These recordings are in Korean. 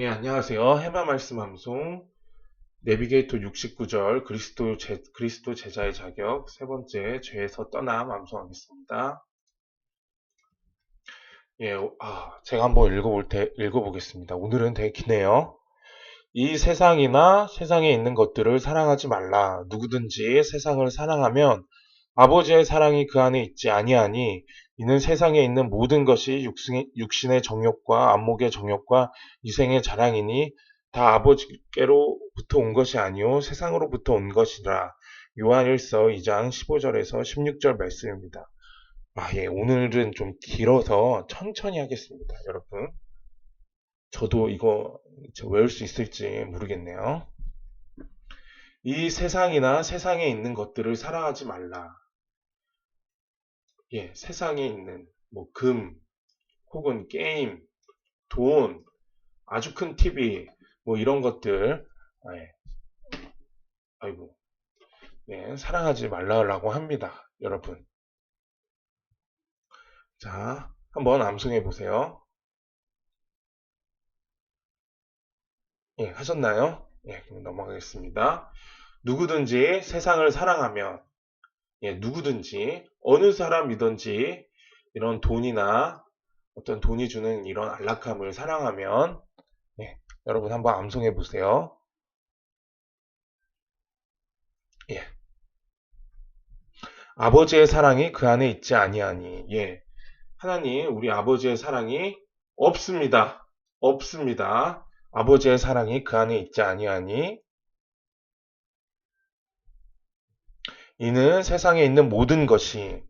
예, 안녕하세요. 해마 말씀 방송 내비게이터 69절 그리스도 제, 그리스도 제자의 자격 세 번째 죄에서 떠나 암송하겠습니다. 예, 아, 제가 한번 읽어볼 테, 읽어보겠습니다. 오늘은 되게 기네요. 이 세상이나 세상에 있는 것들을 사랑하지 말라. 누구든지 세상을 사랑하면 아버지의 사랑이 그 안에 있지 아니하니 이는 세상에 있는 모든 것이 육신의 정욕과 안목의 정욕과 이생의 자랑이니 다 아버지께로부터 온 것이 아니요 세상으로부터 온 것이라. 요한일서 2장 15절에서 16절 말씀입니다. 아, 예, 오늘은 좀 길어서 천천히 하겠습니다, 여러분. 저도 이거 외울 수 있을지 모르겠네요. 이 세상이나 세상에 있는 것들을 사랑하지 말라. 예, 세상에 있는 뭐 금, 혹은 게임, 돈, 아주 큰 TV, 뭐 이런 것들, 예. 아이고, 네, 사랑하지 말라고 합니다, 여러분. 자, 한번 암송해 보세요. 예, 하셨나요? 예, 그럼 넘어가겠습니다. 누구든지 세상을 사랑하면 예, 누구든지 어느 사람이든지 이런 돈이나 어떤 돈이 주는 이런 안락함을 사랑하면 예, 여러분 한번 암송해 보세요. 예. 아버지의 사랑이 그 안에 있지 아니하니 예. 하나님 우리 아버지의 사랑이 없습니다. 없습니다. 아버지의 사랑이 그 안에 있지 아니하니 이는 세상에 있는 모든 것이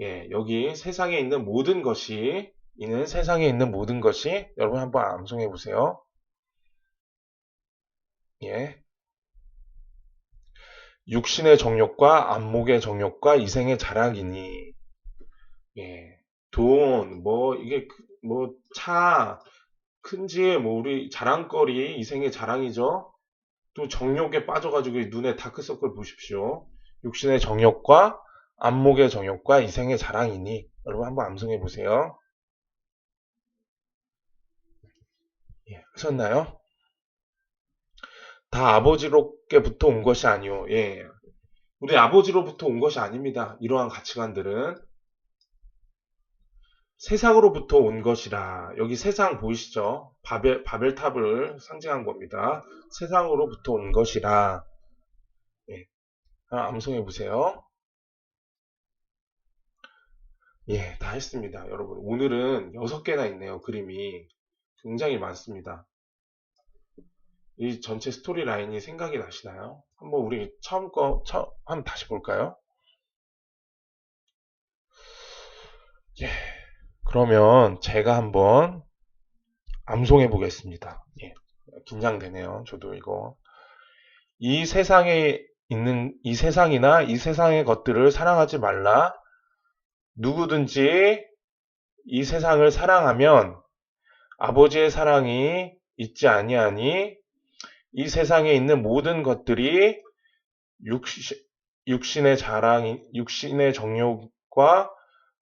예, 여기 세상에 있는 모든 것이 이는 세상에 있는 모든 것이 여러분 한번 암송해 보세요. 예. 육신의 정욕과 안목의 정욕과 이생의 자랑이니 예. 돈, 뭐 이게 그, 뭐 차, 큰지 뭐 우리 자랑거리 이생의 자랑이죠. 또 정욕에 빠져가지고 눈에 다크서클 보십시오. 육신의 정욕과 안목의 정욕과 이생의 자랑이니 여러분 한번 암송해 보세요. 예, 하셨나요? 다 아버지로께부터 온 것이 아니오. 예. 우리 아버지로부터 온 것이 아닙니다. 이러한 가치관들은 세상으로부터 온 것이라. 여기 세상 보이시죠? 바벨, 바벨탑을 상징한 겁니다. 세상으로부터 온 것이라. 아, 암송해 보세요. 예, 다 했습니다. 여러분. 오늘은 6개나 있네요. 그림이. 굉장히 많습니다. 이 전체 스토리 라인이 생각이 나시나요? 한번 우리 처음 거, 처음, 한번 다시 볼까요? 예. 그러면 제가 한번 암송해 보겠습니다. 예. 긴장되네요. 저도 이거. 이 세상에 있는 이 세상이나 이 세상의 것들을 사랑하지 말라. 누구든지 이 세상을 사랑하면 아버지의 사랑이 있지 아니하니 이 세상에 있는 모든 것들이 육신, 의 자랑, 육신의 정욕과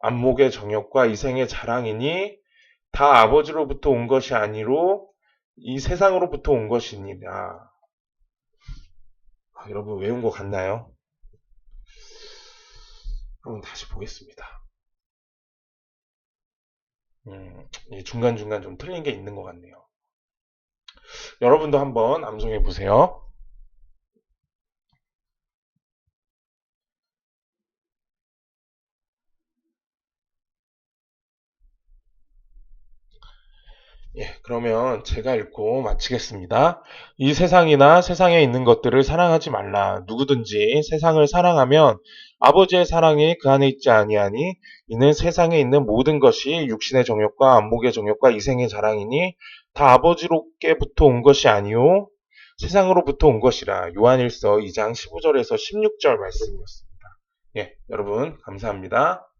안목의 정욕과 이생의 자랑이니 다 아버지로부터 온 것이 아니로 이 세상으로부터 온 것이니라. 아, 여러분 외운 것 같나요? 한번 다시 보겠습니다. 음, 중간중간 좀 틀린 게 있는 것 같네요. 여러분도 한번 암송해 보세요. 예, 그러면 제가 읽고 마치겠습니다. 이 세상이나 세상에 있는 것들을 사랑하지 말라. 누구든지 세상을 사랑하면 아버지의 사랑이 그 안에 있지 아니하니 이는 세상에 있는 모든 것이 육신의 정욕과 안목의 정욕과 이생의 자랑이니 다 아버지로께부터 온 것이 아니요 세상으로부터 온 것이라. 요한일서 2장 15절에서 16절 말씀이었습니다. 예, 여러분 감사합니다.